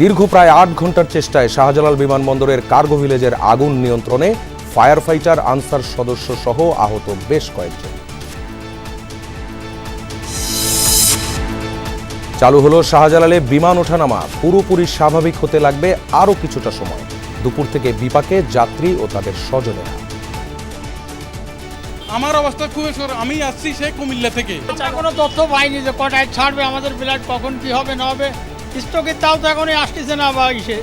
দীর্ঘ প্রায় আট ঘণ্টার চেষ্টায় শাহজালাল বিমানবন্দরের কার্গো ভিলেজের আগুন নিয়ন্ত্রণে ফায়ার ফাইটার আনসার সদস্য সহ আহত বেশ কয়েকজন। চালু হলো শাহজালালে বিমান ওঠানামা। পুরোপুরি স্বাভাবিক হতে লাগবে আরও কিছুটা সময়। দুপুর থেকে বিপাকে যাত্রী ও তাদের স্বজনেরা। আমার অবস্থা খুবই খারাপ। আমি আসছি সে কুমিল্লা থেকে। এখনও তথ্য পাইনি যে কটায় ছাড়বে আমাদের ফ্লাইট কখন কি হবে না হবে। স্টকের তাও তো এখনই আসতেছে না বা ইসে।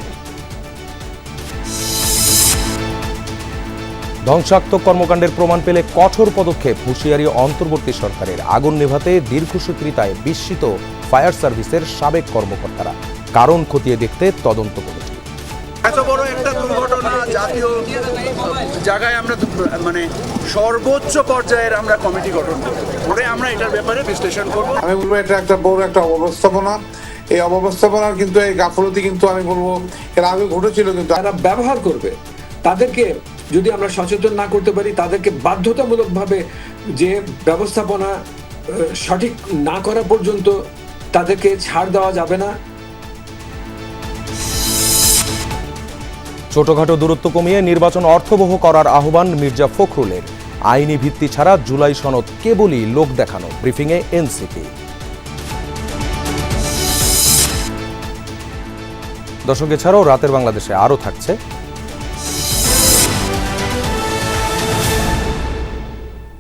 ধ্বংসাত্মক কর্মকাণ্ডের প্রমাণ পেলে কঠোর পদক্ষেপ হুঁশিয়ারি অন্তর্বর্তী সরকারের। আগুন নেভাতে দীর্ঘসূত্রিতায় বিস্মিত ফায়ার সার্ভিসের সাবেক কর্মকর্তারা। কারণ খতিয়ে দেখতে তদন্ত কমিটি। এত বড় একটা দুর্ঘটনা জাতীয় জায়গায় আমরা মানে সর্বোচ্চ পর্যায়ের আমরা কমিটি গঠন করব করে আমরা এটার ব্যাপারে বিশ্লেষণ করব। আমি বলব এটা একটা বড় একটা অব্যবস্থাপনা এই অব্যবস্থাপনার কিন্তু এই গাফলতি কিন্তু আমি বলব এর আগে ঘটেছিল কিন্তু যারা ব্যবহার করবে তাদেরকে যদি আমরা সচেতন না করতে পারি তাদেরকে বাধ্যতামূলকভাবে যে ব্যবস্থাপনা সঠিক না করা পর্যন্ত তাদেরকে ছাড় দেওয়া যাবে না। ছোটখাটো দূরত্ব কমিয়ে নির্বাচন অর্থবহ করার আহ্বান মির্জা ফখরুলের। আইনি ভিত্তি ছাড়া জুলাই সনদ কেবলই লোক দেখানো। ব্রিফিংয়ে এনসিপি। দর্শক এছাড়াও রাতের বাংলাদেশে আরও থাকছে